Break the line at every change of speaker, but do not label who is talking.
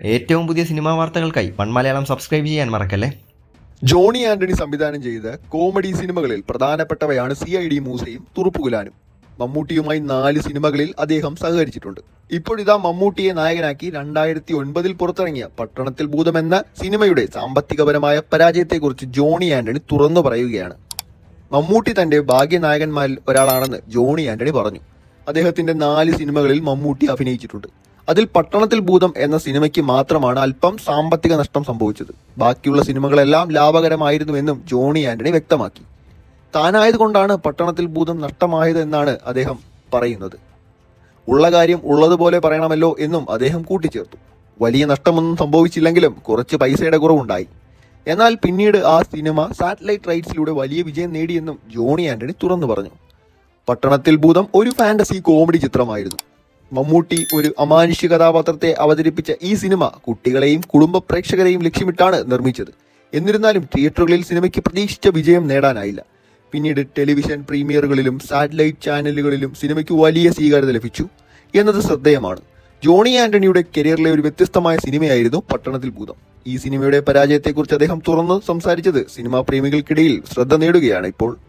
ഏറ്റവും പുതിയ സിനിമാ വാർത്തകൾക്കായി വൺ മലയാളം സബ്സ്ക്രൈബ് ചെയ്യാൻ മറക്കല്ലേ?
ജോണി ആന്റണി സംവിധാനം ചെയ്ത കോമഡി സിനിമകളിൽ പ്രധാനപ്പെട്ടവയാണ് സി ഐ ഡി മൂസയും തുറുപ്പുകുലാനും. മമ്മൂട്ടിയുമായി നാല് സിനിമകളിൽ അദ്ദേഹം സഹകരിച്ചിട്ടുണ്ട്. ഇപ്പോഴിതാ മമ്മൂട്ടിയെ നായകനാക്കി രണ്ടായിരത്തി ഒൻപതിൽ പുറത്തിറങ്ങിയ പട്ടണത്തിൽ ഭൂതം എന്ന സിനിമയുടെ സാമ്പത്തികപരമായ പരാജയത്തെക്കുറിച്ച് ജോണി ആന്റണി തുറന്നു പറയുകയാണ്. മമ്മൂട്ടി തന്റെ ഭാഗ്യനായകന്മാരിൽ ഒരാളാണെന്ന് ജോണി ആന്റണി പറഞ്ഞു. അദ്ദേഹത്തിന്റെ നാല് സിനിമകളിൽ മമ്മൂട്ടി അഭിനയിച്ചിട്ടുണ്ട്. അതിൽ പട്ടണത്തിൽ ഭൂതം എന്ന സിനിമയ്ക്ക് മാത്രമാണ് അല്പം സാമ്പത്തിക നഷ്ടം സംഭവിച്ചത്. ബാക്കിയുള്ള സിനിമകളെല്ലാം ലാഭകരമായിരുന്നുവെന്നും ജോണി ആന്റണി വ്യക്തമാക്കി. താനായതുകൊണ്ടാണ് പട്ടണത്തിൽ ഭൂതം നഷ്ടമായത് എന്നാണ് അദ്ദേഹം പറയുന്നത്. ഉള്ള കാര്യം ഉള്ളതുപോലെ പറയണമല്ലോ എന്നും അദ്ദേഹം കൂട്ടിച്ചേർത്തു. വലിയ നഷ്ടമൊന്നും സംഭവിച്ചില്ലെങ്കിലും കുറച്ച് പൈസയുടെ കുറവുണ്ടായി. എന്നാൽ പിന്നീട് ആ സിനിമ സാറ്റലൈറ്റ് റൈറ്റ്സിലൂടെ വലിയ വിജയം നേടിയെന്നും ജോണി ആന്റണി തുറന്നു പറഞ്ഞു. പട്ടണത്തിൽ ഭൂതം ഒരു ഫാന്റസി കോമഡി ചിത്രമായിരുന്നു. മമ്മൂട്ടി ഒരു അമാനുഷ്യ കഥാപാത്രത്തെ അവതരിപ്പിച്ച ഈ സിനിമ കുട്ടികളെയും കുടുംബ പ്രേക്ഷകരെയും ലക്ഷ്യമിട്ടാണ് നിർമ്മിച്ചത്. എന്നിരുന്നാലും തിയേറ്ററുകളിൽ സിനിമയ്ക്ക് പ്രതീക്ഷിച്ച വിജയം നേടാനായില്ല. പിന്നീട് ടെലിവിഷൻ പ്രീമിയറുകളിലും സാറ്റലൈറ്റ് ചാനലുകളിലും സിനിമയ്ക്ക് വലിയ സ്വീകാര്യത ലഭിച്ചു എന്നത് ശ്രദ്ധേയമാണ്. ജോണി ആന്റണിയുടെ കരിയറിലെ ഒരു വ്യത്യസ്തമായ സിനിമയായിരുന്നു പട്ടണത്തിൽ ഭൂതം. ഈ സിനിമയുടെ പരാജയത്തെക്കുറിച്ച് അദ്ദേഹം തുറന്ന് സംസാരിച്ചത് സിനിമാ പ്രേമികൾക്കിടയിൽ ശ്രദ്ധ നേടുകയാണ് ഇപ്പോൾ.